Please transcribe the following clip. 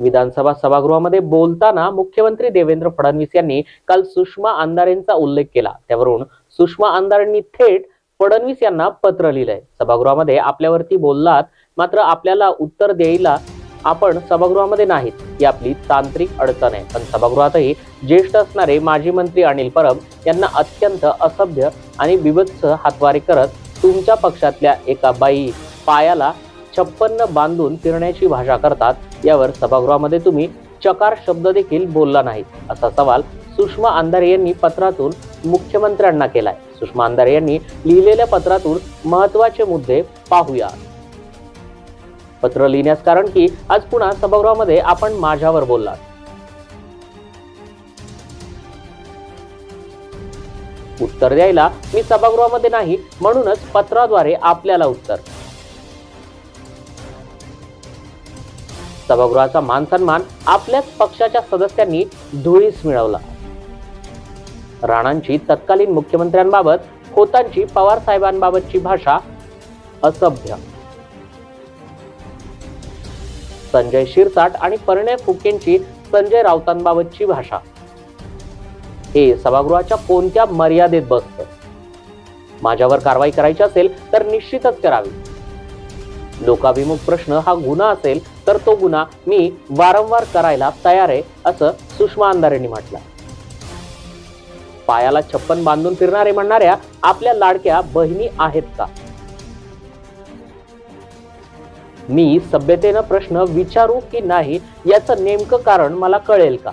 विधानसभा सभागृहामध्ये बोलताना मुख्यमंत्री देवेंद्र फडणवीस यांनी काल सुषमा अंधारेंचा उल्लेख केला. त्यावरून सुषमा आमदारांनी थेट फडणवीस यांना पत्र लिहिलंय. सभागृहामध्ये आपल्यावरती बोललात मात्र आपल्याला उत्तर द्यायला आपण सभागृहामध्ये नाहीत ही आपली तांत्रिक अडचण आहे. पण सभागृहातही ज्येष्ठ असणारे माजी मंत्री अनिल परब यांना अत्यंत असभ्य आणि बिभत्स हातवारे करत तुमच्या पक्षातल्या एका बाई पायाला छप्पन्न बांधून फिरण्याची भाषा करतात. यावर सभागृहामध्ये तुम्ही चकार शब्द देखील बोलला नाहीत असा सवाल सुषमा अंधारे यांनी पत्रातून मुख्यमंत्र्यांना केलाय. सुषमा अंधारे यांनी लिहिलेल्या पत्रातून महत्त्वाचे मुद्दे पाहूया पत्र लिहिण्यास कारण की आज पुन्हा सभागृहामध्ये आपण माझ्यावर बोलला उत्तर द्यायला मी सभागृहामध्ये नाही म्हणूनच पत्राद्वारे आपल्याला उत्तर. सभागृहाचा मान सन्मान आपल्याच पक्षाच्या सदस्यांनी धुळीस मिळवला. राणांची तत्कालीन मुख्यमंत्र्यांबाबत खोतांची पवार साहेबांबाबतची भाषा असभ्य. संजय शिरसाट आणि परिणय फुकेंची संजय राऊतांबाबतची भाषा. हे सभागृहाच्या कोणत्या मर्यादेत बसतं? माझ्यावर कारवाई करायची असेल तर निश्चितच करावी. लोकाभिमुख प्रश्न हा गुन्हा असेल तर तो गुन्हा मी वारंवार करायला तयार आहे असं सुषमा अंधारेंनी म्हटलं. पायाला छप्पन बांधून फिरणारे म्हणणाऱ्या आपल्या लाडक्या बहिणी आहेत का? मी सभ्यतेनं प्रश्न विचारू की नाही याचं नेमकं कारण मला कळेल का?